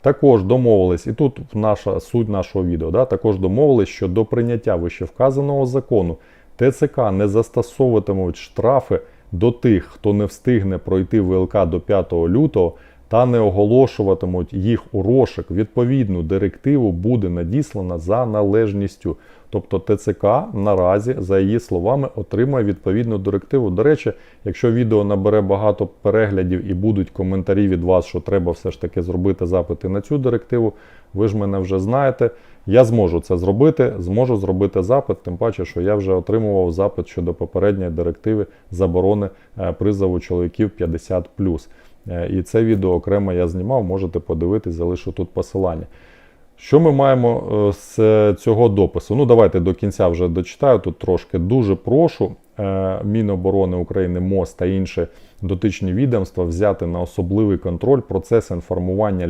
Також домовились, і тут наша суть нашого відео, да, також домовились, що до прийняття вищевказаного закону ТЦК не застосовуватимуть штрафи до тих, хто не встигне пройти ВЛК до 5 лютого, та не оголошуватимуть їх у розшик. Відповідну директиву буде надіслана за належністю. Тобто ТЦК наразі, за її словами, отримає відповідну директиву. До речі, якщо відео набере багато переглядів і будуть коментарі від вас, що треба все ж таки зробити запити на цю директиву, ви ж мене вже знаєте. Я зможу це зробити, зможу зробити запит, тим паче, що я вже отримував запит щодо попередньої директиви заборони е, призову чоловіків 50 Е, І це відео окремо я знімав, можете подивитись, залишу тут посилання. Що ми маємо е, з цього допису? Ну, давайте до кінця вже дочитаю тут трошки. Дуже прошу е, Міноборони України, МОЗ та інші дотичні відомства взяти на особливий контроль процес інформування